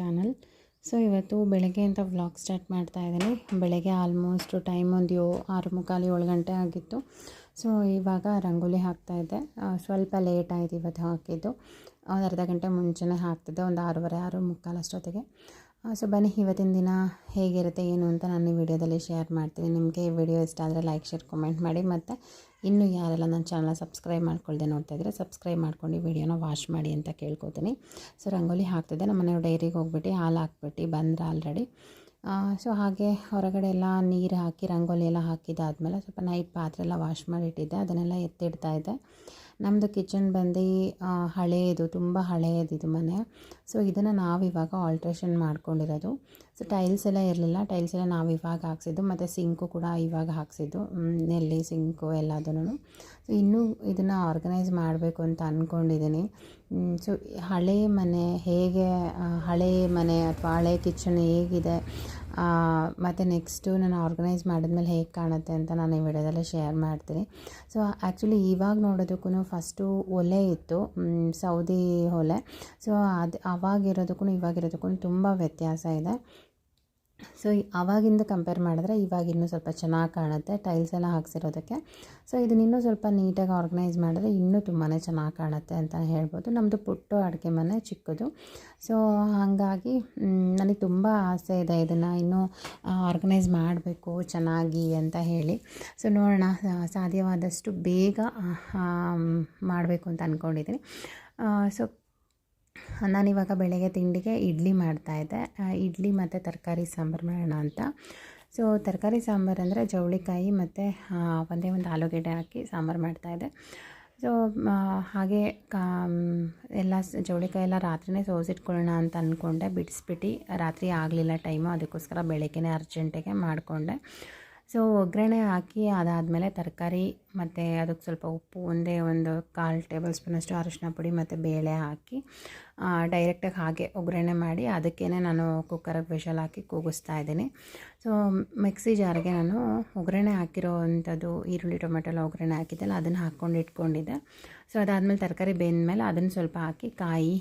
Channel so ಇವತ್ತು ಬೆಳಗ್ಗೆ ಅಂತ ವ್ಲಾಗ್ ಸ್ಟಾರ್ಟ್ ಮಾಡ್ತಾ ಇದ್ದೀನಿ. ಬೆಳಗ್ಗೆ ಆಲ್ಮೋಸ್ಟ್ ಟೈಮ್ ಒಂದು ಯೋ ಆರು ಮುಕ್ಕಾಲು ಏಳು ಗಂಟೆ ಆಗಿತ್ತು. ಸೊ ಇವಾಗ ರಂಗೋಲಿ ಹಾಕ್ತಾಯಿದ್ದೆ ಸ್ವಲ್ಪ ಲೇಟ್ ಆಯಿತು ಇವತ್ತು ಹಾಕಿದ್ದು. ಒಂದು ಅರ್ಧ ಗಂಟೆ ಮುಂಚೆನೇ ಹಾಕ್ತಿದ್ದೆ. ಒಂದು ಆರೂವರೆ, ಆರು ಮುಕ್ಕಾಲು ಅಷ್ಟೊತ್ತಿಗೆ. ಸೊ ಬನ್ನಿ, ಇವತ್ತಿನ ದಿನ ಹೇಗಿರುತ್ತೆ, ಏನು ಅಂತ ನಾನು ಈ ವಿಡಿಯೋದಲ್ಲಿ ಶೇರ್ ಮಾಡ್ತೀನಿ. ನಿಮಗೆ ವಿಡಿಯೋ ಇಷ್ಟ ಆದರೆ ಲೈಕ್ ಶೇರ್ ಕಮೆಂಟ್ ಮಾಡಿ. ಮತ್ತು ಇನ್ನೂ ಯಾರೆಲ್ಲ ನನ್ನ ಚಾನಲ್ ಸಬ್ಸ್ಕ್ರೈಬ್ ಮಾಡ್ಕೊಳ್ದೆ ನೋಡ್ತಾ ಇದ್ದರೆ ಸಬ್ಸ್ಕ್ರೈಬ್ ಮಾಡ್ಕೊಂಡು ವಿಡಿಯೋನ ವಾಚ್ ಮಾಡಿ ಅಂತ ಕೇಳ್ಕೊತೀನಿ. ಸೊ ರಂಗೋಲಿ ಹಾಕ್ತಿದ್ದೆ. ನಮ್ಮ ಮನೆಯವ್ರು ಡೈರಿಗೆ ಹೋಗ್ಬಿಟ್ಟು ಹಾಲು ಹಾಕ್ಬಿಟ್ಟು ಬಂದ್ರೆ ಆಲ್ರೆಡಿ ಸೊ ಹಾಗೆ ಹೊರಗಡೆ ಎಲ್ಲ ನೀರು ಹಾಕಿ, ರಂಗೋಲಿ ಎಲ್ಲ ಹಾಕಿದ್ದಾದಮೇಲೆ ಸ್ವಲ್ಪ ನೈಟ್ ಪಾತ್ರೆ ಎಲ್ಲ ವಾಶ್ ಮಾಡಿ ಇಟ್ಟಿದ್ದೆ. ಅದನ್ನೆಲ್ಲ ಎತ್ತಿಡ್ತಾ ಇದ್ದೆ. ನಮ್ಮದು ಕಿಚನ್ ಬಂದು ಹಳೆಯದು ತುಂಬ ಹಳೆಯದಿದು ಮನೆ. ಸೊ ಇದನ್ನು ನಾವು ಇವಾಗ ಆಲ್ಟ್ರೇಷನ್ ಮಾಡ್ಕೊಂಡಿರೋದು. ಸೊ ಟೈಲ್ಸ್ ಎಲ್ಲ ಇರಲಿಲ್ಲ. ಟೈಲ್ಸ್ ಎಲ್ಲ ನಾವು ಇವಾಗ ಹಾಕ್ಸಿದ್ದು. ಮತ್ತು ಸಿಂಕು ಕೂಡ ಇವಾಗ ಹಾಕ್ಸಿದ್ದು. ನೆಲ್ಲಿ ಸಿಂಕು ಎಲ್ಲದನ್ನು. ಸೊ ಇನ್ನೂ ಇದನ್ನು ಆರ್ಗನೈಸ್ ಮಾಡಬೇಕು ಅಂತ ಅಂದ್ಕೊಂಡಿದ್ದೀನಿ ಸೊ ಹಳೆ ಮನೆ ಹೇಗೆ ಹಳೆ ಮನೆ ಅಥವಾ ಹಳೆ ಕಿಚನ್ ಹೇಗಿದೆ ಮತ್ತು ನೆಕ್ಸ್ಟು ನಾನು ಆರ್ಗನೈಸ್ ಮಾಡಿದ್ಮೇಲೆ ಹೇಗೆ ಕಾಣುತ್ತೆ ಅಂತ ನಾನು ಈ ವಿಡಿಯೋದಲ್ಲಿ ಶೇರ್ ಮಾಡ್ತೀನಿ. ಸೊ ಆ್ಯಕ್ಚುಲಿ ಇವಾಗ ನೋಡೋದಕ್ಕೂ ಫಸ್ಟು ಒಲೆ ಇತ್ತು ಸೌದಿ ಒಲೆ. ಸೊ ಅದು ಅವಾಗಿರೋದಕ್ಕೂ ಇವಾಗಿರೋದಕ್ಕೂ ತುಂಬ ವ್ಯತ್ಯಾಸ ಇದೆ. ಸೊ ಆವಾಗಿಂದ ಕಂಪೇರ್ ಮಾಡಿದ್ರೆ ಇವಾಗ ಇನ್ನೂ ಸ್ವಲ್ಪ ಚೆನ್ನಾಗಿ ಕಾಣುತ್ತೆ ಟೈಲ್ಸ್ ಎಲ್ಲ ಹಾಕ್ಸಿರೋದಕ್ಕೆ. ಸೊ ಇದನ್ನ ಇನ್ನೂ ಸ್ವಲ್ಪ ನೀಟಾಗಿ ಆರ್ಗನೈಸ್ ಮಾಡಿದ್ರೆ ಇನ್ನೂ ತುಂಬಾ ಚೆನ್ನಾಗಿ ಕಾಣುತ್ತೆ ಅಂತ ಹೇಳ್ಬೋದು. ನಮ್ಮದು ಪುಟ್ಟು ಅಡುಗೆ ಮನೆ ಚಿಕ್ಕದು. ಸೊ ಹಾಗಾಗಿ ನನಗೆ ತುಂಬ ಆಸೆ ಇದೆ ಇದನ್ನು ಇನ್ನೂ ಆರ್ಗನೈಸ್ ಮಾಡಬೇಕು, ಚೆನ್ನಾಗಿ ಅಂತ ಹೇಳಿ. ಸೊ ನೋಡೋಣ ಸಾಧ್ಯವಾದಷ್ಟು ಬೇಗ ಮಾಡಬೇಕು ಅಂತ ಅಂದ್ಕೊಂಡಿದ್ದೀನಿ ಸೊ ನಾನಿವಾಗ ಬೆಳಗ್ಗೆ ತಿಂಡಿಗೆ ಇಡ್ಲಿ ಮಾಡ್ತಾಯಿದ್ದೆ ಇಡ್ಲಿ ಮತ್ತು ತರಕಾರಿ ಸಾಂಬಾರು ಮಾಡೋಣ ಅಂತ. ಸೊ ತರಕಾರಿ ಸಾಂಬಾರು ಅಂದರೆ ಜವಳಿಕಾಯಿ ಮತ್ತು ಒಂದೇ ಒಂದು ಆಲೂಗೆಡ್ಡೆ ಹಾಕಿ ಸಾಂಬಾರು ಮಾಡ್ತಾಯಿದ್ದೆ ಸೊ ಹಾಗೆ ಕಾ ಎಲ್ಲ ಜವಳಿಕಾಯಿ ಎಲ್ಲ ರಾತ್ರಿನೇ ಸೋಸಿಟ್ಕೊಳ್ಳೋಣ ಅಂತ ಅಂದ್ಕೊಂಡೆ ಬಿಡಿಸ್ಬಿಟ್ಟು ರಾತ್ರಿ ಆಗಲಿಲ್ಲ ಟೈಮು ಅದಕ್ಕೋಸ್ಕರ ಬೆಳಗ್ಗೆನೇ ಅರ್ಜೆಂಟಿಗೆ ಮಾಡಿಕೊಂಡೆ. ಸೊ ಒಗ್ಗರಣೆ ಹಾಕಿ ಅದಾದಮೇಲೆ ತರಕಾರಿ ಮತ್ತು ಅದಕ್ಕೆ ಸ್ವಲ್ಪ ಉಪ್ಪು, ಒಂದೇ ಒಂದು ಕಾಲು ಟೇಬಲ್ ಸ್ಪೂನಷ್ಟು ಅರಿಶಿನ ಪುಡಿ ಮತ್ತು ಬೇಳೆ ಹಾಕಿ ಡೈರೆಕ್ಟಾಗಿ ಹಾಗೆ ಒಗ್ಗರಣೆ ಮಾಡಿ ಅದಕ್ಕೇ ನಾನು ಕುಕ್ಕರಿಗೆ ವಿಷಲ್ ಹಾಕಿ ಕೂಗಿಸ್ತಾ ಇದ್ದೀನಿ. ಸೊ ಮಿಕ್ಸಿ ಜಾರಿಗೆ ನಾನು ಒಗ್ಗರಣೆ ಹಾಕಿರೋ ಅಂಥದ್ದು ಈರುಳ್ಳಿ, ಟೊಮೆಟೊ ಎಲ್ಲ ಒಗ್ಗರಣೆ ಹಾಕಿದ್ದೆಲ್ಲ ಅದನ್ನು ಹಾಕ್ಕೊಂಡು ಇಟ್ಕೊಂಡಿದ್ದೆ. ಸೊ ಅದಾದಮೇಲೆ ತರಕಾರಿ ಬೆಂದಮೇಲೆ ಅದನ್ನು ಸ್ವಲ್ಪ ಹಾಕಿ ಕಾಯಿ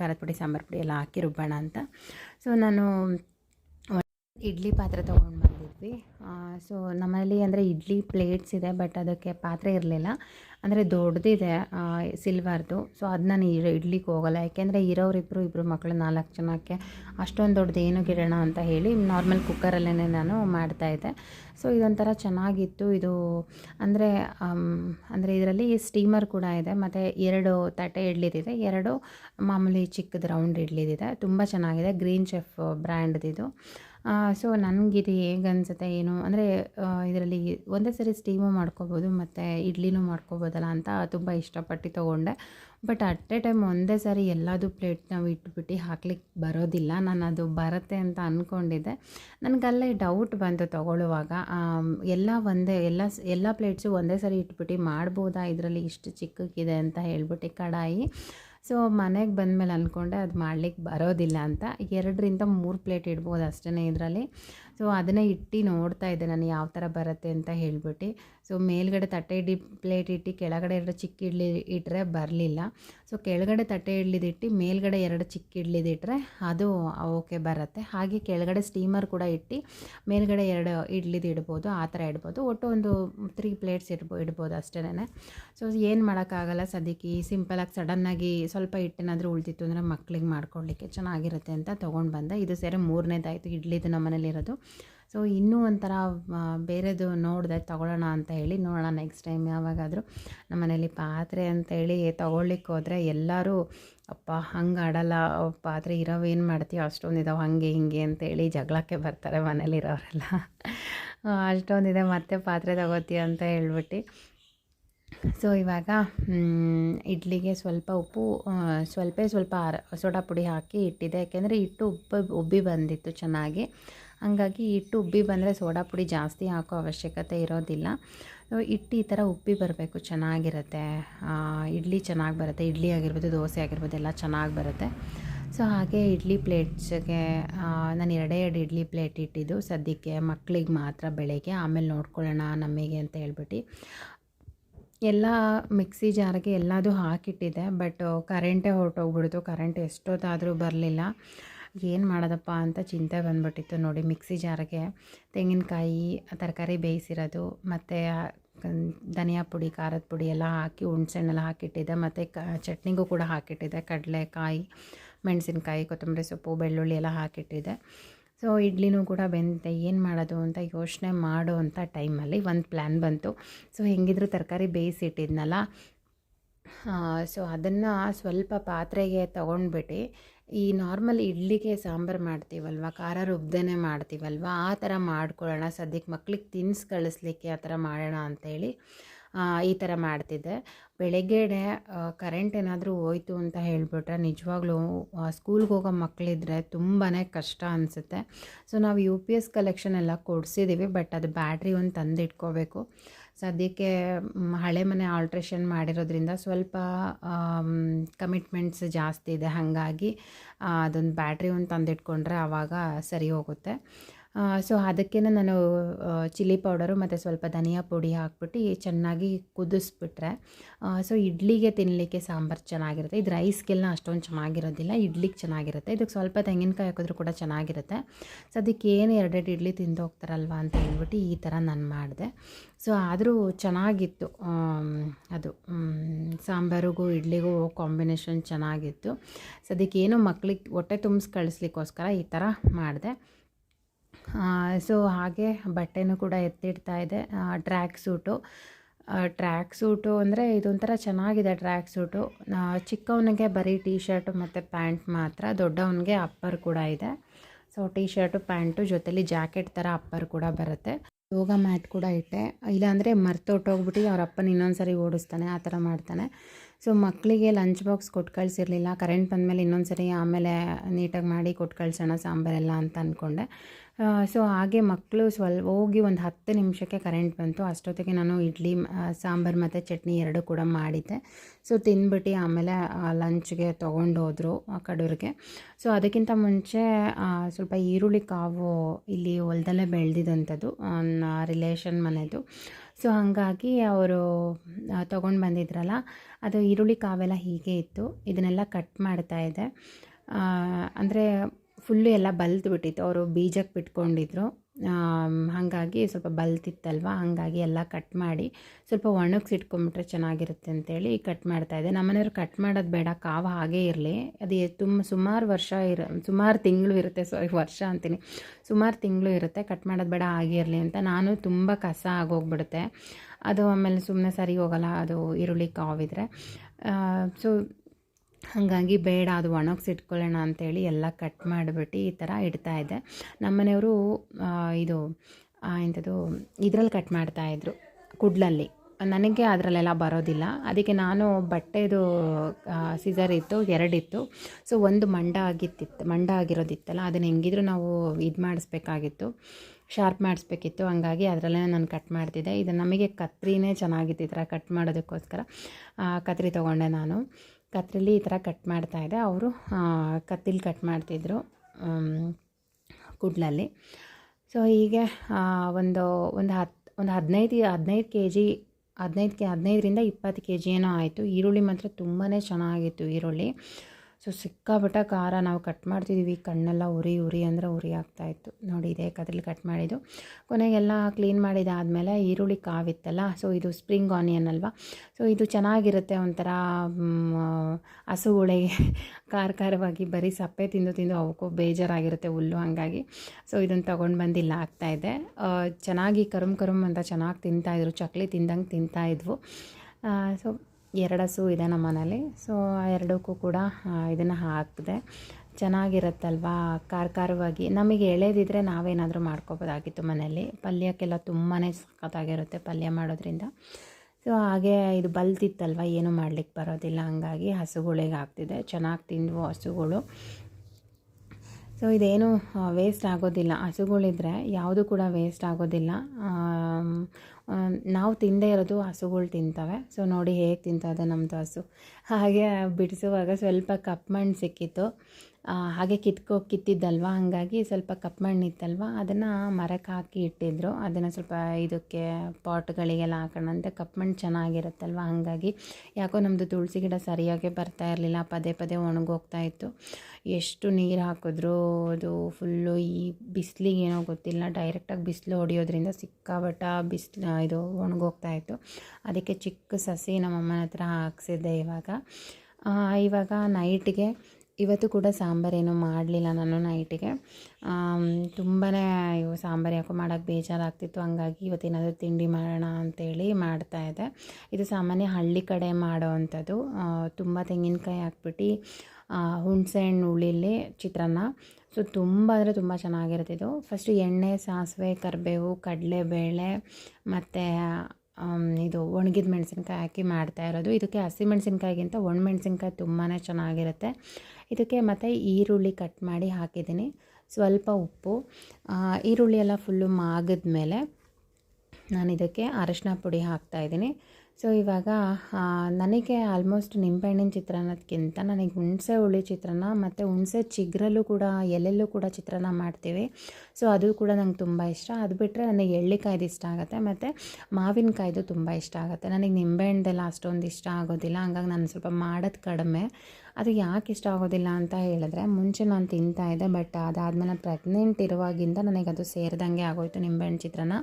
ಖಾರದ ಪುಡಿ, ಸಾಂಬಾರು ಪುಡಿ ಎಲ್ಲ ಹಾಕಿ ರುಬ್ಬೋಣ ಅಂತ. ಸೊ ನಾನು ಇಡ್ಲಿ ಪಾತ್ರೆ ತೊಗೊಂಡು ಬಂದಿದ್ವಿ ಸೊ ನಮ್ಮಲ್ಲಿ ಅಂದರೆ ಇಡ್ಲಿ ಪ್ಲೇಟ್ಸ್ ಇದೆ ಬಟ್ ಅದಕ್ಕೆ ಪಾತ್ರೆ ಇರಲಿಲ್ಲ. ಅಂದರೆ ದೊಡ್ಡದಿದೆ ಸಿಲ್ವರ್ದು ಸೊ ಅದು ನಾನು ಇಡ್ಲಿಕ್ಕೆ ಹೋಗಲ್ಲ. ಯಾಕೆಂದರೆ ಇರೋರಿಬ್ಬರು ಇಬ್ಬರು ಮಕ್ಕಳು ನಾಲ್ಕು ಜನಕ್ಕೆ ಅಷ್ಟೊಂದು ದೊಡ್ಡದು ಏನು ಗಿಡೋಣ ಅಂತ ಹೇಳಿ ನಾರ್ಮಲ್ ಕುಕ್ಕರಲ್ಲೇ ನಾನು ಮಾಡ್ತಾಯಿದ್ದೆ ಸೊ ಇದೊಂಥರ ಚೆನ್ನಾಗಿತ್ತು. ಇದು ಅಂದರೆ ಅಂದರೆ ಇದರಲ್ಲಿ ಸ್ಟೀಮರ್ ಕೂಡ ಇದೆ. ಮತ್ತು ಎರಡು ತಟ್ಟೆ ಇಡ್ಲಿದಿದೆ. ಎರಡು ಮಾಮೂಲಿ ಚಿಕ್ಕದು ರೌಂಡ್ ಇಡ್ಲಿದಿದೆ. ತುಂಬ ಚೆನ್ನಾಗಿದೆ. ಗ್ರೀನ್ ಚೆಫ್ ಬ್ರ್ಯಾಂಡ್ದಿದು ಸೊ ನನಗಿದು ಹೇಗೆ ಏನು? ಅಂದರೆ ಇದರಲ್ಲಿ ಒಂದೇ ಸರಿ ಸ್ಟೀಮು ಮಾಡ್ಕೋಬೋದು, ಮತ್ತು ಇಡ್ಲಿನೂ ಮಾಡ್ಕೋಬೋದಲ್ಲ ಅಂತ ತುಂಬ ಇಷ್ಟಪಟ್ಟು ತೊಗೊಂಡೆ. ಬಟ್ ಅಟ್ ಎ ಟೈಮ್ ಒಂದೇ ಸಾರಿ ಎಲ್ಲದೂ ಪ್ಲೇಟ್ ನಾವು ಇಟ್ಬಿಟ್ಟು ಹಾಕ್ಲಿಕ್ಕೆ ಬರೋದಿಲ್ಲ. ನಾನು ಅದು ಬರುತ್ತೆ ಅಂತ ಅಂದ್ಕೊಂಡಿದ್ದೆ ನನಗಲ್ಲೇ ಡೌಟ್ ಬಂತು ತೊಗೊಳ್ಳುವಾಗ. ಎಲ್ಲ ಒಂದೇ, ಎಲ್ಲ ಎಲ್ಲ ಪ್ಲೇಟ್ಸು ಒಂದೇ ಸಾರಿ ಇಟ್ಬಿಟ್ಟು ಮಾಡ್ಬೋದಾ? ಇದರಲ್ಲಿ ಇಷ್ಟು ಚಿಕ್ಕಕ್ಕಿದೆ ಅಂತ ಹೇಳ್ಬಿಟ್ಟು ಕಡಾಯಿ. ಸೊ ಮನೆಗೆ ಬಂದಮೇಲೆ ಅಂದ್ಕೊಂಡೆ ಅದು ಮಾಡಲಿಕ್ಕೆ ಬರೋದಿಲ್ಲ ಅಂತ. ಎರಡರಿಂದ ಮೂರು ಪ್ಲೇಟ್ ಇಡ್ಬೋದು ಅಷ್ಟೇ ಇದರಲ್ಲಿ. ಸೊ, ಅದನ್ನು ಇಟ್ಟು ನೋಡ್ತಾ ಇದ್ದೆ ನಾನು ಯಾವ ಥರ ಬರುತ್ತೆ ಅಂತ ಹೇಳ್ಬಿಟ್ಟು. ಸೊ, ಮೇಲ್ಗಡೆ ತಟ್ಟೆ ಇಡ್ಲಿ ಪ್ಲೇಟ್ ಇಟ್ಟು, ಕೆಳಗಡೆ ಎರಡು ಚಿಕ್ಕ ಇಡ್ಲಿ ಇಟ್ಟರೆ ಬರಲಿಲ್ಲ. ಸೊ, ಕೆಳಗಡೆ ತಟ್ಟೆ ಇಡ್ಲಿದಿಟ್ಟು ಮೇಲ್ಗಡೆ ಎರಡು ಚಿಕ್ಕ ಇಡ್ಲಿದಿಟ್ಟರೆ ಅದು ಓಕೆ ಬರುತ್ತೆ. ಹಾಗೆ ಕೆಳಗಡೆ ಸ್ಟೀಮರ್ ಕೂಡ ಇಟ್ಟು, ಮೇಲ್ಗಡೆ ಎರಡು ಇಡ್ಲಿದು ಇಡ್ಬೋದು, ಆ ಥರ ಇಡ್ಬೋದು. ಒಟ್ಟು ಒಂದು ತ್ರೀ ಪ್ಲೇಟ್ಸ್ ಇಡ್ಬೋ, ಇಡ್ಬೋದು ಅಷ್ಟೇ ಸೊ, ಏನು ಮಾಡೋಕ್ಕಾಗಲ್ಲ ಸದ್ಯಕ್ಕೆ. ಸಿಂಪಲಾಗಿ ಸಡನ್ನಾಗಿ ಸ್ವಲ್ಪ ಹಿಟ್ಟೇನಾದರೂ ಉಳಿದಿತ್ತು ಅಂದರೆ ಮಕ್ಳಿಗೆ ಮಾಡ್ಕೊಳ್ಳಿಕ್ಕೆ ಚೆನ್ನಾಗಿರುತ್ತೆ ಅಂತ ತೊಗೊಂಡು ಬಂದೆ. ಇದು ಸೇರಿ ಮೂರನೇದಾಯಿತು ಇಡ್ಲಿದು ನಮ್ಮ ಮನೇಲಿರೋದು ಸೊ ಇನ್ನೂ ಒಂಥರ ಬೇರೆದು ನೋಡಿದೆ ತೊಗೊಳ್ಳೋಣ ಅಂತ ಹೇಳಿ ನೋಡೋಣ ನೆಕ್ಸ್ಟ್ ಟೈಮ್ ಯಾವಾಗಾದರೂ ನಮ್ಮ ಮನೇಲಿ ಪಾತ್ರೆ ಅಂತೇಳಿ ತೊಗೊಳ್ಲಿಕ್ಕೆ ಹೋದರೆ ಎಲ್ಲರೂ, ಅಪ್ಪ, ಹಂಗೆ ಆಡಲ್ಲ, ಪಾತ್ರೆ ಇರೋವೇನು ಏನು ಮಾಡ್ತೀವಿ ಅಷ್ಟೊಂದು ಇದಾವೆ, ಹಂಗೆ ಹಿಂಗೆ ಅಂತೇಳಿ ಜಗಳಕ್ಕೆ ಬರ್ತಾರೆ ಮನೇಲಿರೋರೆಲ್ಲ ಅಷ್ಟೊಂದಿದೆ ಮತ್ತೆ ಪಾತ್ರೆ ತಗೋತೀಯ ಅಂತ ಹೇಳ್ಬಿಟ್ಟು. ಸೊ ಇವಾಗ ಇಡ್ಲಿಗೆ ಸ್ವಲ್ಪ ಉಪ್ಪು ಸ್ವಲ್ಪ ಸ್ವಲ್ಪ ಸೋಡಾ ಪುಡಿ ಹಾಕಿ ಇಟ್ಟಿದ್ದೆ. ಯಾಕೆಂದರೆ ಹಿಟ್ಟು ಉಬ್ಬ ಉಬ್ಬಿ ಬಂದಿತ್ತು ಚೆನ್ನಾಗಿ. ಹಾಗಾಗಿ ಹಿಟ್ಟು ಉಬ್ಬಿ ಬಂದರೆ ಸೋಡಾ ಪುಡಿ ಜಾಸ್ತಿ ಹಾಕೋ ಅವಶ್ಯಕತೆ ಇರೋದಿಲ್ಲ. ಹಿಟ್ಟು ಈ ಥರ ಉಬ್ಬಿ ಬರಬೇಕು, ಚೆನ್ನಾಗಿರುತ್ತೆ. ಇಡ್ಲಿ ಚೆನ್ನಾಗಿ ಬರುತ್ತೆ. ಇಡ್ಲಿ ಆಗಿರ್ಬೋದು, ದೋಸೆ ಆಗಿರ್ಬೋದು, ಎಲ್ಲ ಚೆನ್ನಾಗಿ ಬರುತ್ತೆ. ಸೊ ಹಾಗೆ ಇಡ್ಲಿ ಪ್ಲೇಟ್ಸ್ಗೆ ನಾನು ಎರಡೇ ಎರಡು ಇಡ್ಲಿ ಪ್ಲೇಟ್ ಇಟ್ಟಿದ್ದು. ಸದ್ಯಕ್ಕೆ ಮಕ್ಕಳಿಗೆ ಮಾತ್ರ ಬೆಳಗ್ಗೆ. ಆಮೇಲೆ ನೋಡ್ಕೊಳ್ಳೋಣ ನಮಗೆ ಅಂತ ಹೇಳ್ಬಿಟ್ಟು. ಎಲ್ಲ ಮಿಕ್ಸಿ ಜಾರ್ಗೆ ಎಲ್ಲದೂ ಹಾಕಿಟ್ಟಿದ್ದೆ, ಬಟ್ ಕರೆಂಟೇ ಹೊರಟೋಗ್ಬಿಡ್ತು. ಕರೆಂಟ್ ಎಷ್ಟೊತ್ತಾದರೂ ಬರಲಿಲ್ಲ. ಏನು ಮಾಡೋದಪ್ಪ ಅಂತ ಚಿಂತೆ ಬಂದ್ಬಿಟ್ಟಿತ್ತು ನೋಡಿ ಮಿಕ್ಸಿ ಜಾರಿಗೆ. ತೆಂಗಿನಕಾಯಿ, ತರಕಾರಿ ಬೇಯಿಸಿರೋದು, ಮತ್ತು ಧನಿಯಾ ಪುಡಿ, ಖಾರದ ಪುಡಿ ಎಲ್ಲ ಹಾಕಿ ಹುಣಸೆಹಣ್ಣೆಲ್ಲ ಹಾಕಿಟ್ಟಿದ್ದೆ. ಮತ್ತು, ಕ, ಚಟ್ನಿಗೂ ಕೂಡ ಹಾಕಿಟ್ಟಿದ್ದೆ. ಕಡಲೆಕಾಯಿ, ಮೆಣಸಿನ್ಕಾಯಿ, ಕೊತ್ತಂಬರಿ ಸೊಪ್ಪು, ಬೆಳ್ಳುಳ್ಳಿ ಎಲ್ಲ ಹಾಕಿಟ್ಟಿದ್ದೆ. ಸೊ, ಇಡ್ಲಿನೂ ಕೂಡ ಬೆಂತೆ. ಏನು ಮಾಡೋದು ಅಂತ ಯೋಚನೆ ಮಾಡೋ ಅಂಥ ಟೈಮಲ್ಲಿ ಒಂದು ಪ್ಲ್ಯಾನ್ ಬಂತು. ಸೊ, ಹೆಂಗಿದ್ರು ತರಕಾರಿ ಬೇಯಿಸಿಟ್ಟಿದ್ನಲ್ಲ. ಸೊ, ಅದನ್ನು ಸ್ವಲ್ಪ ಪಾತ್ರೆಗೆ ತೊಗೊಂಡ್ಬಿಟ್ಟು ಈ ನಾರ್ಮಲ್ ಇಡ್ಲಿಗೆ ಸಾಂಬಾರು ಮಾಡ್ತೀವಲ್ವ? ಖಾರ ರುಬ್ದೇ ಮಾಡ್ತೀವಲ್ವ? ಆ ಥರ ಮಾಡ್ಕೊಳ್ಳೋಣ. ಸದ್ಯಕ್ಕೆ ಮಕ್ಳಿಗೆ ತಿನ್ಸ್ ಕಳಿಸ್ಲಿಕ್ಕೆ ಆ ಥರ ಮಾಡೋಣ ಅಂಥೇಳಿ ಈ ಥರ ಮಾಡ್ತಿದ್ದೆ. ಬೆಳಗ್ಗೆ ಕರೆಂಟ್ ಏನಾದರೂ ಹೋಯ್ತು ಅಂತ ಹೇಳಿಬಿಟ್ರೆ ನಿಜವಾಗ್ಲೂ ಸ್ಕೂಲ್ಗೆ ಹೋಗೋ ಮಕ್ಕಳಿದ್ರೆ ತುಂಬಾ ಕಷ್ಟ ಅನಿಸುತ್ತೆ. ಸೊ ನಾವು ಯು ಪಿ ಎಸ್ ಕಲೆಕ್ಷನ್ ಎಲ್ಲ ಕೊಡಿಸಿದ್ದೀವಿ ಬಟ್ ಅದು ಬ್ಯಾಟ್ರಿ ಒಂದು ತಂದಿಟ್ಕೋಬೇಕು. ಸದ್ಯಕ್ಕೆ ಹಳೆ ಮನೆ ಆಲ್ಟ್ರೇಷನ್ ಮಾಡಿರೋದ್ರಿಂದ ಸ್ವಲ್ಪ ಕಮಿಟ್ಮೆಂಟ್ಸ್ ಜಾಸ್ತಿ ಇದೆ. ಹಾಗಾಗಿ ಅದೊಂದು ಬ್ಯಾಟ್ರಿ ಒಂದು ತಂದಿಟ್ಕೊಂಡ್ರೆ ಆವಾಗ ಸರಿ ಹೋಗುತ್ತೆ. ಸೊ ಅದಕ್ಕೇ ನಾನು ಚಿಲ್ಲಿ ಪೌಡರು ಮತ್ತು ಸ್ವಲ್ಪ ಧನಿಯಾ ಪುಡಿ ಹಾಕ್ಬಿಟ್ಟು ಚೆನ್ನಾಗಿ ಕುದಿಸ್ಬಿಟ್ರೆ ಸೊ ಇಡ್ಲಿಗೆ ತಿನ್ನಲಿಕ್ಕೆ ಸಾಂಬಾರು ಚೆನ್ನಾಗಿರುತ್ತೆ. ಇದು ರೈಸ್ಗೆಲ್ಲ ಅಷ್ಟೊಂದು ಚೆನ್ನಾಗಿರೋದಿಲ್ಲ, ಇಡ್ಲಿಗೆ ಚೆನ್ನಾಗಿರುತ್ತೆ. ಇದಕ್ಕೆ ಸ್ವಲ್ಪ ತೆಂಗಿನಕಾಯಿ ಹಾಕಿದ್ರೂ ಕೂಡ ಚೆನ್ನಾಗಿರುತ್ತೆ. ಸೊ ಅದಕ್ಕೆ ಏನು ಎರಡೆರಡು ಇಡ್ಲಿ ತಿಂದು ಹೋಗ್ತಾರಲ್ವ ಅಂತ ಹೇಳ್ಬಿಟ್ಟು ಈ ಥರ ನಾನು ಮಾಡಿದೆ. ಸೊ ಆದರೂ ಚೆನ್ನಾಗಿತ್ತು ಅದು ಸಾಂಬಾರಿಗೂ ಇಡ್ಲಿಗೂ ಕಾಂಬಿನೇಷನ್ ಚೆನ್ನಾಗಿತ್ತು. ಸೊ ಅದಕ್ಕೇನು ಮಕ್ಳಿಗೆ, ಹೊಟ್ಟೆ ತುಂಬಿಸ್ ಕಳಿಸ್ಲಿಕ್ಕೋಸ್ಕರ ಈ ಥರ ಮಾಡಿದೆ. ಸೊ ಹಾಗೆ ಬಟ್ಟೆನೂ ಕೂಡ ಎತ್ತಿಡ್ತಾ ಇದೆ. ಟ್ರ್ಯಾಕ್ ಸೂಟು ಟ್ರ್ಯಾಕ್ ಸೂಟು ಅಂದರೆ ಇದೊಂಥರ ಚೆನ್ನಾಗಿದೆ ಟ್ರ್ಯಾಕ್ ಸೂಟು ಚಿಕ್ಕವನಿಗೆ ಬರೀ ಟೀ ಶರ್ಟು ಮತ್ತು ಪ್ಯಾಂಟ್ ಮಾತ್ರ, ದೊಡ್ಡವನಿಗೆ ಅಪ್ಪರ್ ಕೂಡ ಇದೆ. ಸೊ ಟೀ ಶರ್ಟು ಪ್ಯಾಂಟು ಜೊತೆಲಿ ಜಾಕೆಟ್ ಥರ ಅಪ್ಪರ್ ಕೂಡ ಬರುತ್ತೆ. ಯೋಗ ಮ್ಯಾಟ್ ಕೂಡ ಇಟ್ಟೆ. ಇಲ್ಲಾಂದರೆ ಮರ್ತೊಟ್ಟೋಗ್ಬಿಟ್ಟು ಅವ್ರ ಅಪ್ಪನ ಇನ್ನೊಂದು ಸರಿ ಓಡಿಸ್ತಾನೆ, ಆ ಥರ ಮಾಡ್ತಾನೆ. ಸೊ ಮಕ್ಕಳಿಗೆ ಲಂಚ್ ಬಾಕ್ಸ್ ಕೊಟ್ಟು ಕಳಿಸಿರಲಿಲ್ಲ. ಕರೆಂಟ್ ಬಂದಮೇಲೆ ಇನ್ನೊಂದು ಸರಿ ಆಮೇಲೆ ನೀಟಾಗಿ ಮಾಡಿ ಕೊಟ್ಟು ಕಳ್ಸೋಣ ಸಾಂಬಾರೆಲ್ಲ ಅಂತ ಅಂದ್ಕೊಂಡೆ ಸೊ ಹಾಗೆ ಮಕ್ಕಳು ಸ್ವಲ್ಪ ಹೋಗಿ ಒಂದು ಹತ್ತು ನಿಮಿಷಕ್ಕೆ ಕರೆಂಟ್ ಬಂತು. ಅಷ್ಟೊತ್ತಿಗೆ ನಾನು ಇಡ್ಲಿ ಸಾಂಬಾರು ಮತ್ತು ಚಟ್ನಿ ಎರಡು ಕೂಡ ಮಾಡಿದ್ದೆ. ಸೊ ತಿಂದ್ಬಿಟ್ಟು ಆಮೇಲೆ ಲಂಚ್ಗೆ ತೊಗೊಂಡು ಹೋದರು ಕಡೂರಿಗೆ. ಸೊ ಅದಕ್ಕಿಂತ ಮುಂಚೆ ಸ್ವಲ್ಪ ಈರುಳ್ಳಿ ಕಾವು ಇಲ್ಲಿ ಹೊಲ್ದಲ್ಲೇ ಬೆಳೆದಿದ್ದಂಥದ್ದು ರಿಲೇಷನ್ ಮನೆದು. ಸೊ ಹಾಗಾಗಿ ಅವರು ತೊಗೊಂಡು ಬಂದಿದ್ರಲ್ಲ, ಅದು ಈರುಳ್ಳಿ ಕಾವೆಲ್ಲ ಹೀಗೆ ಇತ್ತು. ಇದನ್ನೆಲ್ಲ ಕಟ್ ಮಾಡ್ತಾ ಇದೆ ಅಂದರೆ ಫುಲ್ಲು ಎಲ್ಲ ಬಲ್ತು ಬಿಟ್ಟಿತ್ತು ಅವರು ಬೀಜಕ್ಕೆ ಬಿಟ್ಕೊಂಡಿದ್ರು. ಹಾಗಾಗಿ ಸ್ವಲ್ಪ ಬಲ್ತಿತ್ತಲ್ವ? ಹಾಗಾಗಿ ಎಲ್ಲ ಕಟ್ ಮಾಡಿ ಸ್ವಲ್ಪ ಒಣಗಿಸಿಟ್ಕೊಂಬಿಟ್ರೆ ಚೆನ್ನಾಗಿರುತ್ತೆ ಅಂತೇಳಿ ಕಟ್ ಮಾಡ್ತಾಯಿದ್ದೆ ನಮ್ಮನೆಯವ್ರು ಕಟ್ ಮಾಡೋದು ಬೇಡ, ಕಾವು ಹಾಗೇ ಇರಲಿ. ಅದು ತುಂಬ ಸುಮಾರು ವರ್ಷ ಇರ, ಸುಮಾರು ತಿಂಗಳು ಇರುತ್ತೆ. ಸಾರಿ, ವರ್ಷ ಅಂತೀನಿ. ಸುಮಾರು ತಿಂಗಳು ಇರುತ್ತೆ. ಕಟ್ ಮಾಡೋದು ಬೇಡ, ಹಾಗೇ ಇರಲಿ ಅಂತ ನಾನು ತುಂಬ ಕಸ ಆಗೋಗ್ಬಿಡುತ್ತೆ. ಅದು ಆಮೇಲೆ ಸುಮ್ಮನೆ ಸರಿ ಹೋಗಲ್ಲ. ಅದು ಈರುಳ್ಳಿ, ಕಾವಿದ್ರೆ. ಸೊ ಹಾಗಾಗಿ ಬೇಡ, ಅದು ಒಣಗಿಸಿಟ್ಕೊಳ್ಳೋಣ ಅಂಥೇಳಿ ಎಲ್ಲ ಕಟ್ ಮಾಡಿಬಿಟ್ಟು ಈ ಥರ ಇಡ್ತಾಯಿದ್ದೆ ನಮ್ಮನೆಯವರು ಇದು ಎಂಥದ್ದು, ಇದರಲ್ಲಿ ಕಟ್ ಮಾಡ್ತಾಯಿದ್ರು ಕುಡ್ಲಲ್ಲಿ. ನನಗೆ ಅದರಲ್ಲೆಲ್ಲ ಬರೋದಿಲ್ಲ. ಅದಕ್ಕೆ ನಾನು ಬಟ್ಟೆದು ಸಿಸರ್ ಇತ್ತು ಎರಡಿತ್ತು ಸೊ ಒಂದು ಮಂಡ ಆಗಿತ್ತಿತ್ತು, ಮಂಡ ಆಗಿರೋದಿತ್ತಲ್ಲ, ಅದನ್ನು ಹೆಂಗಿದ್ರು ನಾವು ಇದು ಮಾಡಿಸ್ಬೇಕಾಗಿತ್ತು ಶಾರ್ಪ್ ಮಾಡಿಸ್ಬೇಕಿತ್ತು. ಹಂಗಾಗಿ ಅದರಲ್ಲೇ ನಾನು ಕಟ್ ಮಾಡ್ತಿದ್ದೆ. ಇದು ನಮಗೆ ಕತ್ರಿನೇ ಚೆನ್ನಾಗಿತ್ತು ಈ ಥರ ಕಟ್ ಮಾಡೋದಕ್ಕೋಸ್ಕರ. ಕತ್ರಿ ತೊಗೊಂಡೆ ನಾನು. ಕತ್ರಿಲಿ ಈ ಥರ ಕಟ್ ಮಾಡ್ತಾಯಿದ್ದೆ ಅವರು ಕತ್ತಿಲಿ ಕಟ್ ಮಾಡ್ತಿದ್ರು ಕುಡ್ಲಲ್ಲಿ. ಸೊ ಹೀಗೆ ಒಂದು ಒಂದು ಹತ್ತು ಒಂದು ಹದಿನೈದು ಹದಿನೈದು ಕೆ ಜಿ ಹದಿನೈದು ಕೆ ಹದಿನೈದರಿಂದ ಇಪ್ಪತ್ತು ಕೆ ಜಿ ಏನೋ ಆಯಿತು. ಈರುಳ್ಳಿ ಮಾತ್ರ ತುಂಬಾ ಚೆನ್ನಾಗಿತ್ತು ಈರುಳ್ಳಿ. ಸೊ ಸಿಕ್ಕಾಬಿಟ್ಟ ಖಾರ ನಾವು ಕಟ್ ಮಾಡ್ತಿದ್ದೀವಿ ಕಣ್ಣೆಲ್ಲ ಉರಿ ಉರಿ ಅಂದರೆ ಉರಿ ಆಗ್ತಾಯಿತ್ತು ನೋಡಿ ಇದೇ ಕದ್ರಲ್ಲಿ ಕಟ್ ಮಾಡಿದ್ದು. ಕೊನೆಗೆಲ್ಲ ಕ್ಲೀನ್ ಮಾಡಿದಾದಮೇಲೆ ಈರುಳ್ಳಿ ಕಾವಿತ್ತಲ್ಲ, ಸೊ ಇದು ಸ್ಪ್ರಿಂಗ್ ಆನಿಯನ್ ಅಲ್ವಾ? ಸೊ ಇದು ಚೆನ್ನಾಗಿರುತ್ತೆ ಒಂಥರ ಹಸುಗಳಿಗೆ ಖಾರ ಖಾರವಾಗಿ ಬರೀ ಸಪ್ಪೆ ತಿಂದು ತಿಂದು ಅವಕ್ಕೂ ಬೇಜಾರಾಗಿರುತ್ತೆ ಹುಲ್ಲು ಹಾಗಾಗಿ. ಸೊ ಇದನ್ನು ತೊಗೊಂಡು ಬಂದಿಲ್ಲ ಆಗ್ತಾಯಿದೆ ಚೆನ್ನಾಗಿ ಕರುಮ್ ಕರುಮ್ ಅಂತ ಚೆನ್ನಾಗಿ ತಿಂತಾಯಿದ್ರು ಚಕ್ಲಿ ತಿಂದಂಗೆ ತಿಂತಾಯಿದ್ವು ಸೊ ಎರಡು ಹಸು ಇದೆ ನಮ್ಮ ಮನೇಲಿ ಸೊ ಆ ಎರಡಕ್ಕೂ ಕೂಡ ಇದನ್ನು ಹಾಕಿದೆ. ಚೆನ್ನಾಗಿರುತ್ತಲ್ವಾ? ಖಾರ ಖಾರವಾಗಿ ನಮಗೆ ಎಳೆದಿದ್ದರೆ ನಾವೇನಾದರೂ ಮಾಡ್ಕೋಬೋದಾಗಿತ್ತು ಮನೆಯಲ್ಲಿ ಪಲ್ಯಕ್ಕೆಲ್ಲ ತುಂಬಾ ಸಖತ್ತಾಗಿರುತ್ತೆ ಪಲ್ಯ ಮಾಡೋದ್ರಿಂದ. ಸೊ ಹಾಗೆ ಇದು ಬಲ್ತಿತ್ತಲ್ವ? ಏನೂ ಮಾಡ್ಲಿಕ್ಕೆ ಬರೋದಿಲ್ಲ. ಹಂಗಾಗಿ ಹಸುಗಳಿಗೆ ಆಗ್ತಿದೆ ಚೆನ್ನಾಗಿ ತಿಂದವು ಹಸುಗಳು. ಸೊ ಇದೇನು ವೇಸ್ಟ್ ಆಗೋದಿಲ್ಲ. ಹಸುಗಳಿದ್ರೆ ಯಾವುದು ಕೂಡ ವೇಸ್ಟ್ ಆಗೋದಿಲ್ಲ. ನಾವು ತಿಂದೇ ಇರೋದು ಹಸುಗಳು ತಿಂತವೆ. ಸೊ ನೋಡಿ ಹೇಗೆ ತಿಂತದೆ ನಮ್ಮದು ಹಸು. ಹಾಗೆ ಬಿಡಿಸುವಾಗ ಸ್ವಲ್ಪ ಕಪ್ ಮಣ್ಣು ಸಿಕ್ಕಿತ್ತು. ಹಾಗೆ ಕಿತ್ಕೋ ಕಿತ್ತಿದ್ದಲ್ವ? ಹಾಗಾಗಿ ಸ್ವಲ್ಪ ಕಪ್ಪು ಮಣ್ಣಿತ್ತಲ್ವ? ಅದನ್ನು ಮರಕ್ಕೆ ಹಾಕಿ ಇಟ್ಟಿದ್ರು. ಅದನ್ನು ಸ್ವಲ್ಪ ಇದಕ್ಕೆ ಪಾಟ್ಗಳಿಗೆಲ್ಲ ಹಾಕೋಣ ಅಂತ ಕಪ್ಪು ಮಣ್ಣು ಚೆನ್ನಾಗಿರುತ್ತಲ್ವ? ಹಾಗಾಗಿ ಯಾಕೋ ನಮ್ಮದು ತುಳಸಿ ಗಿಡ ಸರಿಯಾಗಿ ಬರ್ತಾ ಇರಲಿಲ್ಲ. ಪದೇ ಪದೇ ಒಣಗೋಗ್ತಾ ಇತ್ತು. ಎಷ್ಟು ನೀರು ಹಾಕಿದ್ರು, ಅದು ಫುಲ್ಲು ಈ ಬಿಸಿಲಿಗೆ ಏನೋ ಗೊತ್ತಿಲ್ಲ. ಡೈರೆಕ್ಟಾಗಿ ಬಿಸಿಲು ಹೊಡಿಯೋದ್ರಿಂದ ಸಿಕ್ಕಾಬಟ್ಟ ಬಿಸಿಲು ಇದು ಒಣಗೋಗ್ತಾ ಇತ್ತು. ಅದಕ್ಕೆ ಚಿಕ್ಕ ಸಸಿ ನಮ್ಮಮ್ಮನ ಹತ್ರ ಹಾಕ್ಸಿದ್ದೆ ಇವಾಗ. ಇವಾಗ ನೈಟ್ಗೆ ಇವತ್ತು ಕೂಡ ಸಾಂಬಾರೇನು ಮಾಡಲಿಲ್ಲ ನಾನು ನೈಟಿಗೆ. ತುಂಬಾ ಸಾಂಬಾರು ಯಾಕೋ ಮಾಡೋಕ್ಕೆ ಬೇಜಾರಾಗ್ತಿತ್ತು. ಹಂಗಾಗಿ ಇವತ್ತೇನಾದರೂ ತಿಂಡಿ ಮಾಡೋಣ ಅಂತೇಳಿ ಮಾಡ್ತಾಯಿದ್ದೆ ಇದು ಸಾಮಾನ್ಯ ಹಳ್ಳಿ ಕಡೆ ಮಾಡೋ ಅಂಥದ್ದು. ತುಂಬ ತೆಂಗಿನಕಾಯಿ ಹಾಕ್ಬಿಟ್ಟು ಹುಣಸೆ ಹಣ್ಣು ಹುಳಿಲಿ ಚಿತ್ರಾನ್ನ. ಸೊ, ತುಂಬ ಅಂದರೆ ತುಂಬ ಚೆನ್ನಾಗಿರುತ್ತೆ ಇದು. ಫಸ್ಟು ಎಣ್ಣೆ, ಸಾಸಿವೆ, ಕರಿಬೇವು, ಕಡಲೆಬೇಳೆ, ಮತ್ತು ಇದು ಒಣಗಿದ ಮೆಣಸಿನ್ಕಾಯಿ ಹಾಕಿ ಮಾಡ್ತಾ ಇರೋದು. ಇದಕ್ಕೆ ಹಸಿ ಮೆಣಸಿನ್ಕಾಯಿಗಿಂತ ಒಣ ಮೆಣಸಿನ್ಕಾಯಿ ತುಂಬಾ ಚೆನ್ನಾಗಿರುತ್ತೆ. ಇದಕ್ಕೆ ಮತ್ತು ಈರುಳ್ಳಿ ಕಟ್ ಮಾಡಿ ಹಾಕಿದ್ದೀನಿ. ಸ್ವಲ್ಪ ಉಪ್ಪು. ಈರುಳ್ಳಿ ಎಲ್ಲ ಫುಲ್ಲು ಮಾಗಿದ್ಮೇಲೆ ನಾನು ಇದಕ್ಕೆ ಅರಶಿನ ಪುಡಿ ಹಾಕ್ತಾಯಿದ್ದೀನಿ ಸೊ ಇವಾಗ ನನಗೆ ಆಲ್ಮೋಸ್ಟ್ ನಿಂಬೆಹಣ್ಣಿನ ಚಿತ್ರಾನ್ನದಕ್ಕಿಂತ ನನಗೆ ಹುಣಸೆ ಹುಳಿ ಚಿತ್ರಾನ್ನ ಮತ್ತು ಹುಣಸೆ ಚಿಗ್ರಲ್ಲೂ ಕೂಡ ಎಲೆಲ್ಲೂ ಕೂಡ ಚಿತ್ರಾನ್ನ ಮಾಡ್ತೀವಿ. ಸೊ ಅದು ಕೂಡ ನಂಗೆ ತುಂಬ ಇಷ್ಟ. ಅದು ಬಿಟ್ಟರೆ ನನಗೆ ಎಳ್ಳಿಕಾಯ್ದು ಇಷ್ಟ ಆಗುತ್ತೆ, ಮತ್ತು ಮಾವಿನಕಾಯ್ದು ತುಂಬ ಇಷ್ಟ ಆಗುತ್ತೆ. ನನಗೆ ನಿಂಬೆಹಣ್ಣೆಲ್ಲ ಅಷ್ಟೊಂದು ಇಷ್ಟ ಆಗೋದಿಲ್ಲ, ಹಂಗಾಗಿ ನಾನು ಸ್ವಲ್ಪ ಮಾಡೋದು ಕಡಿಮೆ. ಅದು ಯಾಕೆ ಇಷ್ಟ ಆಗೋದಿಲ್ಲ ಅಂತ ಹೇಳಿದ್ರೆ, ಮುಂಚೆ ನಾನು ತಿಂತಾ ಇದ್ದೆ ಬಟ್ ಅದಾದಮೇಲೆ ಪ್ರೆಗ್ನೆಂಟ್ ಇರುವಾಗಿಂದ ನನಗೆ ಅದು ಸೇರಿದಂಗೆ ಆಗೋಯ್ತು ನಿಂಬೆಹಣ್ಣು ಚಿತ್ರಾನ್ನ.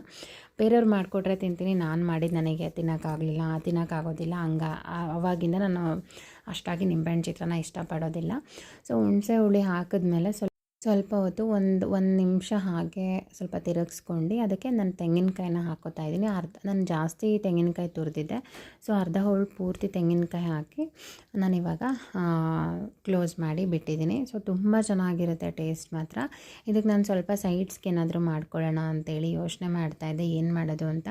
ಬೇರೆಯವ್ರು ಮಾಡಿಕೊಟ್ರೆ ತಿಂತೀನಿ, ನಾನು ಮಾಡಿದ್ದು ನನಗೆ ತಿನ್ನೋಕ್ಕಾಗಲಿಲ್ಲ. ತಿನ್ನೋಕ್ಕಾಗೋದಿಲ್ಲ. ಹಂಗ ಅವಾಗಿಂದ ನಾನು ಅಷ್ಟಾಗಿ ನಿಂಬೆಹಣ್ಣು ಚಿತ್ರನ ಇಷ್ಟಪಡೋದಿಲ್ಲ. ಸೊ ಹುಣಸೆ ಹುಳಿ ಹಾಕಿದ್ಮೇಲೆ ಸ್ವಲ್ಪ ಸ್ವಲ್ಪ ಹೊತ್ತು ಒಂದು ಒಂದು ನಿಮಿಷ ಹಾಗೆ ಸ್ವಲ್ಪ ತಿರುಗಿಸ್ಕೊಂಡು ಅದಕ್ಕೆ ನಾನು ತೆಂಗಿನಕಾಯಿನ ಹಾಕೋತಾ ಇದ್ದೀನಿ. ಅರ್ಧ, ನಾನು ಜಾಸ್ತಿ ತೆಂಗಿನಕಾಯಿ ತುರಿದಿದ್ದೆ. ಸೊ ಅರ್ಧ ಹೋಳು ಪೂರ್ತಿ ತೆಂಗಿನಕಾಯಿ ಹಾಕಿ ನಾನಿವಾಗ ಕ್ಲೋಸ್ ಮಾಡಿ ಬಿಟ್ಟಿದ್ದೀನಿ. ಸೊ ತುಂಬ ಚೆನ್ನಾಗಿರುತ್ತೆ ಟೇಸ್ಟ್ ಮಾತ್ರ. ಇದಕ್ಕೆ ನಾನು ಸ್ವಲ್ಪ ಸೈಡ್ಸ್ಗೆ ಏನಾದರೂ ಮಾಡ್ಕೊಳ್ಳೋಣ ಅಂತೇಳಿ ಯೋಚನೆ ಮಾಡ್ತಾಯಿದ್ದೆ ಏನು ಮಾಡೋದು ಅಂತ.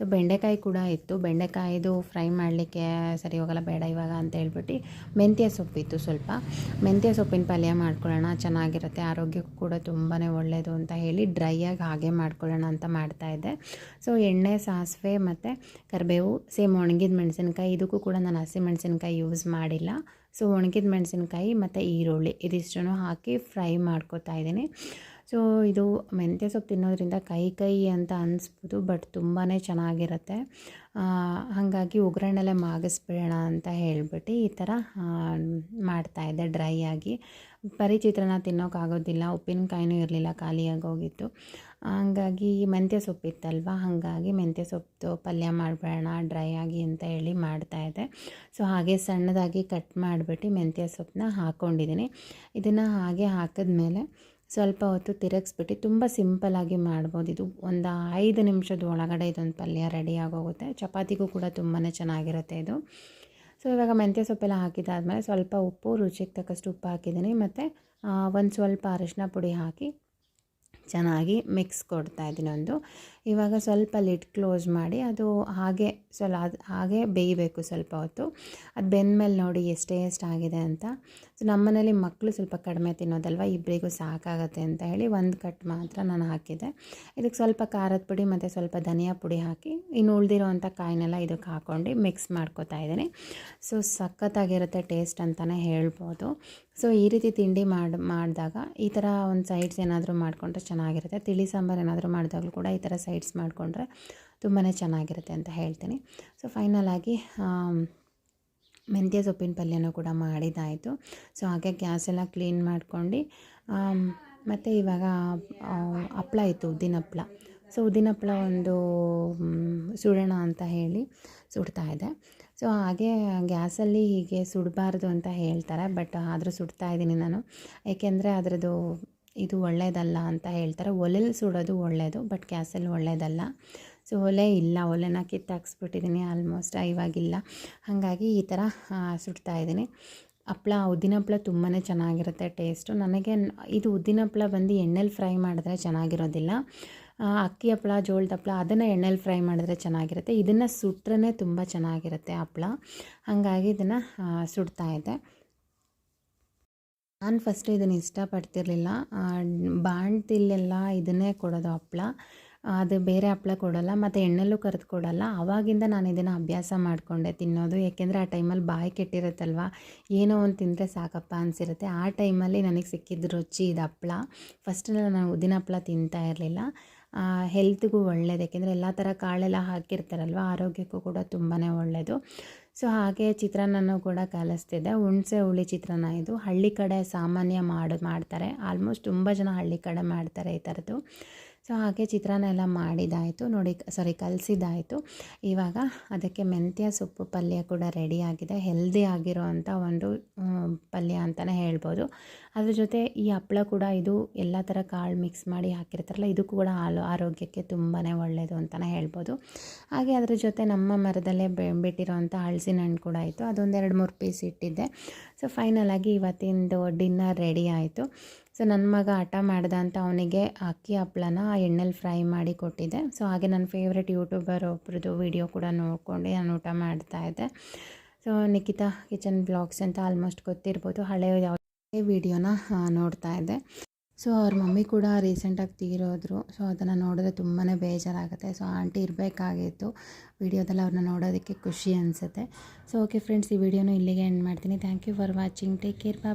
ಸೊ ಬೆಂಡೆಕಾಯಿ ಕೂಡ ಇತ್ತು. ಬೆಂಡೆಕಾಯಿದು ಫ್ರೈ ಮಾಡಲಿಕ್ಕೆ ಸರಿ ಹೋಗಲ್ಲ, ಬೇಡ ಇವಾಗ ಅಂತ ಹೇಳ್ಬಿಟ್ಟು ಮೆಂತ್ಯ ಸೊಪ್ಪಿತ್ತು ಸ್ವಲ್ಪ. ಮೆಂತ್ಯ ಸೊಪ್ಪಿನ ಪಲ್ಯ ಮಾಡ್ಕೊಳ್ಳೋಣ, ಚೆನ್ನಾಗಿರುತ್ತೆ, ಆರೋಗ್ಯಕ್ಕೂ ಕೂಡ ತುಂಬಾ ಒಳ್ಳೆಯದು ಅಂತ ಹೇಳಿ ಡ್ರೈಯಾಗಿ ಹಾಗೆ ಮಾಡ್ಕೊಳ್ಳೋಣ ಅಂತ ಮಾಡ್ತಾಯಿದ್ದೆ ಸೊ ಎಣ್ಣೆ, ಸಾಸಿವೆ ಮತ್ತು ಕರಿಬೇವು ಸೇಮ್ ಒಣಗಿದ ಮೆಣಸಿನ್ಕಾಯಿ. ಇದಕ್ಕೂ ಕೂಡ ನಾನು ಹಸಿ ಮೆಣಸಿನ್ಕಾಯಿ ಯೂಸ್ ಮಾಡಿಲ್ಲ. ಸೊ ಒಣಗಿದ ಮೆಣಸಿನ್ಕಾಯಿ ಮತ್ತು ಈರುಳ್ಳಿ, ಇದಿಷ್ಟನ್ನು ಹಾಕಿ ಫ್ರೈ ಮಾಡ್ಕೊತಾ ಇದ್ದೀನಿ. ಸೊ ಇದು ಮೆಂತ್ಯ ಸೊಪ್ಪು ತಿನ್ನೋದ್ರಿಂದ ಕೈ ಕೈ ಅಂತ ಅನಿಸ್ಬೋದು, ಬಟ್ ತುಂಬಾ ಚೆನ್ನಾಗಿರುತ್ತೆ. ಹಾಗಾಗಿ ಒಗ್ಗರಣೆಲೆ ಮಾಗಿಸ್ಬಿಡೋಣ ಅಂತ ಹೇಳ್ಬಿಟ್ಟು ಈ ಥರ ಮಾಡ್ತಾಯಿದ್ದೆ ಡ್ರೈ ಆಗಿ. ಪರಿಚಿತ್ರನ ತಿನ್ನೋಕ್ಕಾಗೋದಿಲ್ಲ ಉಪ್ಪಿನಕಾಯಿನೂ ಇರಲಿಲ್ಲ ಖಾಲಿಯಾಗಿ ಹೋಗಿತ್ತು ಹಂಗಾಗಿ ಮೆಂತ್ಯ ಸೊಪ್ಪಿತ್ತಲ್ವ ಹಾಗಾಗಿ ಮೆಂತ್ಯ ಸೊಪ್ಪು ಪಲ್ಯ ಮಾಡಿಬಿಡೋಣ, ಡ್ರೈ ಆಗಿ ಅಂತ ಹೇಳಿ ಮಾಡ್ತಾಯಿದ್ದೆ ಸೊ ಹಾಗೆ ಸಣ್ಣದಾಗಿ ಕಟ್ ಮಾಡಿಬಿಟ್ಟು ಮೆಂತ್ಯ ಸೊಪ್ಪನ್ನ ಹಾಕ್ಕೊಂಡಿದ್ದೀನಿ ಇದನ್ನು ಹಾಗೆ ಹಾಕಿದ್ಮೇಲೆ ಸ್ವಲ್ಪ ಹೊತ್ತು ತಿರಗಿಸ್ಬಿಟ್ಟು ತುಂಬ ಸಿಂಪಲ್ಲಾಗಿ ಮಾಡ್ಬೋದು. ಇದು ಒಂದು ಐದು ನಿಮಿಷದ ಒಳಗಡೆ ಇದೊಂದು ಪಲ್ಯ ರೆಡಿ ಆಗೋಗುತ್ತೆ. ಚಪಾತಿಗೂ ಕೂಡ ತುಂಬಾ ಚೆನ್ನಾಗಿರುತ್ತೆ ಇದು. ಸೊ, ಇವಾಗ ಮೆಂತ್ಯ ಸೊಪ್ಪೆಲ್ಲ ಹಾಕಿದ್ದಾದಮೇಲೆ ಸ್ವಲ್ಪ ಉಪ್ಪು, ರುಚಿಗೆ ತಕ್ಕಷ್ಟು ಉಪ್ಪು ಹಾಕಿದ್ದೀನಿ. ಮತ್ತು ಒಂದು ಸ್ವಲ್ಪ ಅರಿಶಿನ ಪುಡಿ ಹಾಕಿ ಚೆನ್ನಾಗಿ ಮಿಕ್ಸ್ ಕೊಡ್ತಾ ಇದ್ದೀನಿ ಒಂದು. ಇವಾಗ ಸ್ವಲ್ಪ ಲಿಡ್ ಕ್ಲೋಸ್ ಮಾಡಿ ಅದು ಹಾಗೆ ಸ್ವಲ್ಪ ಹಾಗೆ ಬೇಯಬೇಕು ಸ್ವಲ್ಪ ಹೊತ್ತು. ಅದು ಬೆಂದಮೇಲೆ ನೋಡಿ ಎಷ್ಟು ಆಗಿದೆ ಅಂತ. ಸೊ ನಮ್ಮನೇಲಿ ಮಕ್ಕಳು ಸ್ವಲ್ಪ ಕಡಿಮೆ ತಿನ್ನೋದಲ್ವ? ಇಬ್ಬರಿಗೂ ಸಾಕಾಗತ್ತೆ ಅಂತ ಹೇಳಿ ಒಂದು ಕಟ್ ಮಾತ್ರ ನಾನು ಹಾಕಿದ್ದೆ ಇದಕ್ಕೆ ಸ್ವಲ್ಪ ಖಾರದ ಪುಡಿ ಮತ್ತು ಸ್ವಲ್ಪ ಧನಿಯಾ ಪುಡಿ ಹಾಕಿ ಇನ್ನು ಉಳಿದಿರೋವಂಥ ಕಾಯಿನೆಲ್ಲ ಇದಕ್ಕೆ ಹಾಕ್ಕೊಂಡು ಮಿಕ್ಸ್ ಮಾಡ್ಕೊತಾ ಇದ್ದೀನಿ. ಸೊ ಸಖತ್ತಾಗಿರುತ್ತೆ ಟೇಸ್ಟ್ ಅಂತಲೇ ಹೇಳ್ಬೋದು. ಸೊ, ಈ ರೀತಿ ತಿಂಡಿ ಮಾಡಿ, ಮಾಡಿದಾಗ ಈ ಥರ ಒಂದು ಸೈಡ್ಸ್ ಏನಾದರೂ ಮಾಡಿಕೊಂಡ್ರೆ ಚೆನ್ನಾಗಿರುತ್ತೆ. ತಿಳಿ ಸಾಂಬಾರು ಏನಾದರೂ ಮಾಡಿದಾಗಲೂ ಕೂಡ ಈ ಥರ ಸೈಡ್ಸ್ ಮಾಡಿಕೊಂಡ್ರೆ ತುಂಬಾ ಚೆನ್ನಾಗಿರುತ್ತೆ ಅಂತ ಹೇಳ್ತೀನಿ. ಸೊ, ಫೈನಲಾಗಿ ಮೆಂತ್ಯ ಸೊಪ್ಪಿನ ಪಲ್ಯನೂ ಕೂಡ ಮಾಡಿದಾಯಿತು ಸೊ, ಹಾಗೆ ಗ್ಯಾಸ್ ಎಲ್ಲ ಕ್ಲೀನ್ ಮಾಡ್ಕೊಂಡು ಮತ್ತು ಇವಾಗ ಹಪ್ಪಳ ಇತ್ತು, ಉದ್ದಿನ ಹಪ್ಳ. ಸೊ, ಉದ್ದಿನ ಹಪ್ಳ ಒಂದು ಸುಡೋಣ ಅಂತ ಹೇಳಿ ಸುಡ್ತಾ ಇದೆ. ಸೊ ಹಾಗೆ ಗ್ಯಾಸಲ್ಲಿ ಹೀಗೆ ಸುಡಬಾರ್ದು ಅಂತ ಹೇಳ್ತಾರೆ, ಬಟ್ ಆದರೂ ಸುಡ್ತಾ ಇದ್ದೀನಿ ನಾನು. ಏಕೆಂದರೆ ಅದರದ್ದು ಇದು ಒಳ್ಳೆಯದಲ್ಲ ಅಂತ ಹೇಳ್ತಾರೆ. ಒಲೆಲಿ ಸುಡೋದು ಒಳ್ಳೆಯದು ಬಟ್ ಗ್ಯಾಸಲ್ಲಿ ಒಳ್ಳೆಯದಲ್ಲ ಸೊ ಒಲೆ ಇಲ್ಲ, ಒಲೆನ ಕಿತ್ತಾಕ್ಸ್ಬಿಟ್ಟಿದ್ದೀನಿ ಆಲ್ಮೋಸ್ಟ್, ಇವಾಗಿಲ್ಲ. ಹಾಗಾಗಿ ಈ ಥರ ಸುಡ್ತಾ ಇದ್ದೀನಿ. ಹಪ್ಳ, ಉದ್ದಿನ ಹಪ್ಳ ತುಂಬಾ ಚೆನ್ನಾಗಿರುತ್ತೆ, ಟೇಸ್ಟು. ನನಗೆ ಇದು ಉದ್ದಿನ ಹಪ್ಳ ಬಂದು ಎಣ್ಣೆಲಿ ಫ್ರೈ ಮಾಡಿದ್ರೆ ಚೆನ್ನಾಗಿರೋದಿಲ್ಲ. ಅಕ್ಕಿ ಹಪ್ಪಳ ಜೋಳದ ಹಪ್ಪಳ ಅದನ್ನು ಎಣ್ಣೆಲಿ ಫ್ರೈ ಮಾಡಿದ್ರೆ ಚೆನ್ನಾಗಿರುತ್ತೆ. ಇದನ್ನು ಸುಟ್ರೇ ತುಂಬ ಚೆನ್ನಾಗಿರುತ್ತೆ ಹಪ್ಪಳ ಹಾಗಾಗಿ ಇದನ್ನು ಸುಡ್ತಾ ಇದೆ. ನಾನು ಫಸ್ಟು ಇದನ್ನು ಇಷ್ಟಪಡ್ತಿರ್ಲಿಲ್ಲ. ಬಾಣ್ತಿಲ್ಲೆಲ್ಲ ಇದನ್ನೇ ಕೊಡೋದು ಹಪ್ಪಳ ಅದು ಬೇರೆ ಹಪ್ಪಳ ಕೊಡೋಲ್ಲ, ಮತ್ತು ಎಣ್ಣೆಲ್ಲೂ ಕರೆದು ಕೊಡೋಲ್ಲ. ಆವಾಗಿಂದ ನಾನು ಇದನ್ನು ಅಭ್ಯಾಸ ಮಾಡಿಕೊಂಡೆ ತಿನ್ನೋದು. ಏಕೆಂದರೆ ಆ ಟೈಮಲ್ಲಿ ಬಾಯಿ ಕೆಟ್ಟಿರುತ್ತಲ್ವ? ಏನೋ ಒಂದು ತಿಂದರೆ ಸಾಕಪ್ಪ ಅನಿಸಿರುತ್ತೆ. ಆ ಟೈಮಲ್ಲಿ ನನಗೆ ಸಿಕ್ಕಿದ ರುಚಿ ಇದು ಹಪ್ಪಳ ಫಸ್ಟ್ ನಾನು ಉದ್ದಿನ ಹಪ್ಪಳ ತಿಂತಾ ಇರಲಿಲ್ಲ. ಹೆಲ್ತ್ಗೂ ಒಳ್ಳೆಯದು ಯಾಕೆಂದರೆ ಎಲ್ಲ ಥರ ಕಾಳೆಲ್ಲ ಹಾಕಿರ್ತಾರಲ್ವ, ಆರೋಗ್ಯಕ್ಕೂ ಕೂಡ ತುಂಬಾ ಒಳ್ಳೆಯದು ಸೊ ಹಾಗೆ ಚಿತ್ರಾನ್ನನೂ ಕೂಡ ಕಲಿಸ್ತಿದ್ದೆ. ಹುಣಸೆ ಹುಳಿ ಚಿತ್ರಾನ್ನ ಇದು. ಹಳ್ಳಿ ಕಡೆ ಸಾಮಾನ್ಯ ಮಾಡಿ, ಮಾಡ್ತಾರೆ. ಆಲ್ಮೋಸ್ಟ್ ತುಂಬ ಜನ ಹಳ್ಳಿ ಕಡೆ ಮಾಡ್ತಾರೆ ಈ ಥರದ್ದು ಸೊ ಹಾಗೆ ಚಿತ್ರಾನ್ನ ಎಲ್ಲ ಮಾಡಿದಾಯಿತು. ನೋಡಿ ಸಾರಿ ಕಲಸಿದಾಯಿತು. ಇವಾಗ ಅದಕ್ಕೆ ಮೆಂತ್ಯ ಸೊಪ್ಪು ಪಲ್ಯ ಕೂಡ ರೆಡಿಯಾಗಿದೆ ಹೆಲ್ದಿ ಆಗಿರೋ ಅಂಥ ಒಂದು ಪಲ್ಯ ಅಂತಲೇ ಹೇಳ್ಬೋದು. ಅದ್ರ ಜೊತೆ ಈ ಹಪ್ಪಳ ಕೂಡ ಇದು ಎಲ್ಲ ಥರ ಕಾಳು ಮಿಕ್ಸ್ ಮಾಡಿ ಹಾಕಿರ್ತಾರಲ್ಲ, ಇದು ಕೂಡ ಹಾಲು ಆರೋಗ್ಯಕ್ಕೆ ತುಂಬಾ ಒಳ್ಳೆಯದು ಅಂತಲೇ ಹೇಳ್ಬೋದು. ಹಾಗೆ ಅದ್ರ ಜೊತೆ ನಮ್ಮ ಮರದಲ್ಲೇ ಬೆ ಬಿಟ್ಟಿರೋಂಥ ಹಲಸಿನ ಹಣ್ಣು ಕೂಡ ಆಯಿತು. ಅದೊಂದು ಎರಡು ಮೂರು ಪೀಸ್ ಇಟ್ಟಿದ್ದೆ. ಸೊ ಫೈನಲ್ ಆಗಿ ಇವತ್ತಿಂದು ಡಿನ್ನರ್ ರೆಡಿ ಆಯಿತು. ಸೊ ನನ್ನ ಮಗ ಹಠ ಮಾಡ್ದ ಅಂತ ಅವನಿಗೆ ಅಕ್ಕಿ ಹಪ್ಪಳನ ಎಣ್ಣೆಲಿ ಫ್ರೈ ಮಾಡಿ ಕೊಟ್ಟಿದ್ದೆ. ಸೊ ಹಾಗೆ ನನ್ನ ಫೇವ್ರೆಟ್ ಯೂಟ್ಯೂಬರ್ ಒಬ್ರದ್ದು ವಿಡಿಯೋ ಕೂಡ ನೋಡ್ಕೊಂಡು, ನಾನು ಊಟ ಮಾಡ್ತಾ ಇದ್ದೆ. ಸೊ ನಿಖಿತಾ ಕಿಚನ್ ಬ್ಲಾಗ್ಸ್ ಅಂತ ಆಲ್ಮೋಸ್ಟ್ ಗೊತ್ತಿರ್ಬೋದು ಹಳೆಯ ಯಾವುದೇ ವಿಡಿಯೋನ ನೋಡ್ತಾ ಇದ್ದೆ. ಸೊ ಅವ್ರ ಮಮ್ಮಿ ಕೂಡ ರೀಸೆಂಟಾಗಿ ತೀರೋದ್ರು. ಸೊ ಅದನ್ನು ನೋಡಿದ್ರೆ ತುಂಬಾ ಬೇಜಾರಾಗುತ್ತೆ. ಸೊ ಆಂಟಿ ಇರಬೇಕಾಗಿತ್ತು ವಿಡಿಯೋದಲ್ಲಿ ಅವ್ರನ್ನ ನೋಡೋದಕ್ಕೆ ಖುಷಿ ಅನಿಸುತ್ತೆ. ಸೊ ಓಕೆ ಫ್ರೆಂಡ್ಸ್ ಈ ವಿಡಿಯೋನ ಇಲ್ಲಿಗೆ ಎಂಡ್ ಮಾಡ್ತೀನಿ. Thank you for watching take care ಬಾ